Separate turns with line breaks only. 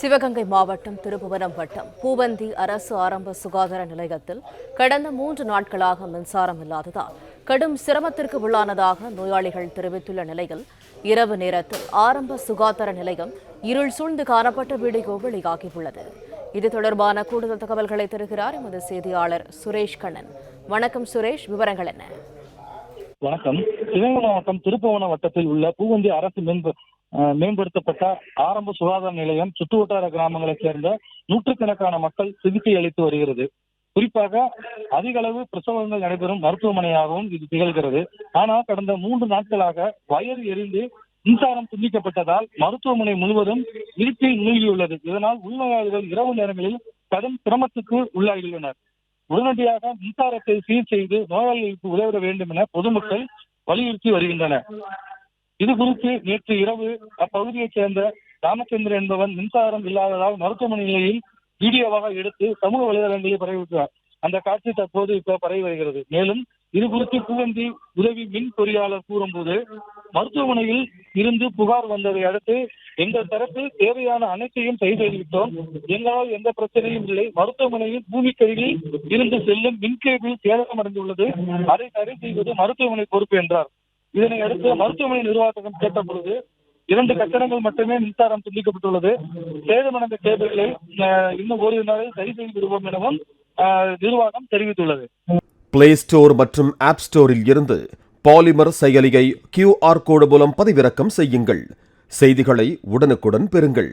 சிவகங்கை மாவட்டம் திருப்புவனம் வட்டம் பூவந்தி அரசு ஆரம்ப சுகாதார நிலையத்தில் கடந்த மூன்று நாட்களாக மின்சாரம் இல்லாததால் கடும் சிரமத்திற்கு உள்ளானதாக நோயாளிகள் தெரிவித்துள்ள நிலையில் இரவு நேரத்தில் ஆரம்ப சுகாதார நிலையம் இருள் சூழ்ந்து காணப்பட்ட வீடியோ வெளியாகியுள்ளது. இது தொடர்பான கூடுதல் தகவல்களை தருகிறார் எமது செய்தியாளர் சுரேஷ் கண்ணன். வணக்கம் சுரேஷ் விவரங்கள் என்ன?
வணக்கம். சிவகங்கை மாவட்டம் திருப்புவனம் வட்டத்தில் உள்ள பூவந்தி அரசு மின் மேம்படுத்தப்பட்ட ஆரம்ப சுகாதார நிலையம் சுற்றுவட்டார கிராமங்களைச் சேர்ந்த நூற்றுக்கணக்கான மக்கள் சிகிச்சை அளித்து வருகிறது. குறிப்பாக அதிக அளவு பிரசவங்கள் நடைபெறும் மருத்துவமனையாகவும் இது திகழ்கிறது. ஆனால் கடந்த மூன்று நாட்களாக வயது எரிந்து மின்சாரம் துண்டிக்கப்பட்டதால் மருத்துவமனை முழுவதும் இருட்டில் மூழ்கியுள்ளது. இதனால் உள்நோயாளிகள் இரவு நேரங்களில் கடும் சிரமத்துக்கு உள்ளாகியுள்ளனர். உடனடியாக மின்சாரத்தை சீர் செய்து நோயாளிகளுக்கு உதவிட வேண்டும் என பொதுமக்கள் வலியுறுத்தி வருகின்றனர். இது குறித்து நேற்று இரவு அப்பகுதியைச் சேர்ந்த ராமச்சந்திரன் என்பவன் மின்சாரம் இல்லாததால் மருத்துவமனை நிலையில் வீடியோவாக எடுத்து சமூக வலைதளங்களில் பரவிவிட்டார். அந்த காட்சி தற்போது இப்ப பரவி வருகிறது. மேலும் இது குறித்து பூவந்தி உதவி மின் பொறியாளர் கூறும்போது மருத்துவமனையில் இருந்து புகார் வந்ததை அடுத்து எங்கள் தரப்பில் தேவையான அனைத்தையும் செய்துவிட்டோம். எங்களால் எந்த பிரச்சனையும் இல்லை. மருத்துவமனையில் பூமிக்கடியில் இருந்து செல்லும் மின் கேபிள் சேதமடைந்துள்ளது அதை சரி செய்வது மருத்துவமனை பொறுப்பு என்றார். இதனை அடுத்து மருத்துவமனை நிர்வாகம் கேட்ட பொழுது இரண்டு கட்டடங்கள் மட்டுமே மின்சாரம் துண்டிக்கப்பட்டுள்ளது. சேதமடைந்த கேபிள்களை இன்னும் ஓரிரு நாளில் சரி செய்து விடுவோம் எனவும் நிர்வாகம் தெரிவித்துள்ளது.
பிளே ஸ்டோர் மற்றும் ஆப் ஸ்டோரில் இருந்து பாலிமர் செயலியை கியூஆர் கோடு மூலம் பதிவிறக்கம் செய்யுங்கள். செய்திகளை உடனுக்குடன் பெறுங்கள்.